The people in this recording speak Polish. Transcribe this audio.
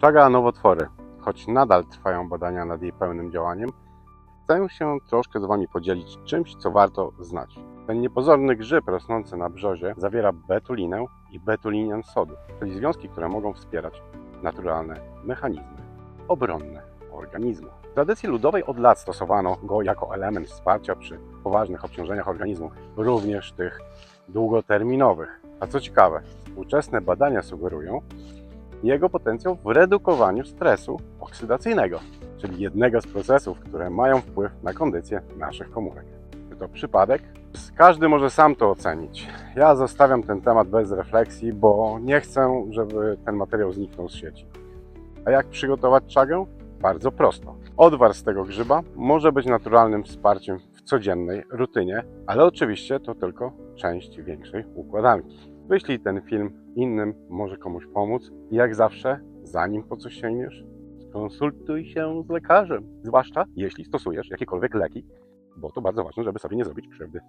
Czaga nowotwory, choć nadal trwają badania nad jej pełnym działaniem, chcę się troszkę z Wami podzielić czymś, co warto znać. Ten niepozorny grzyb rosnący na brzozie zawiera betulinę i betulinian sodu, czyli związki, które mogą wspierać naturalne mechanizmy obronne organizmu. W tradycji ludowej od lat stosowano go jako element wsparcia przy poważnych obciążeniach organizmu, również tych długoterminowych. A co ciekawe, współczesne badania sugerują jego potencjał w redukowaniu stresu oksydacyjnego, czyli jednego z procesów, które mają wpływ na kondycję naszych komórek. Czy to przypadek? Każdy może sam to ocenić. Ja zostawiam ten temat bez refleksji, bo nie chcę, żeby ten materiał zniknął z sieci. A jak przygotować czagę? Bardzo prosto. Odwar z tego grzyba może być naturalnym wsparciem w codziennej rutynie, ale oczywiście to tylko część większej układanki. Wyślij ten film innym, może komuś pomóc. I jak zawsze, zanim po coś sięgniesz, skonsultuj się z lekarzem. Zwłaszcza jeśli stosujesz jakiekolwiek leki, bo to bardzo ważne, żeby sobie nie zrobić krzywdy.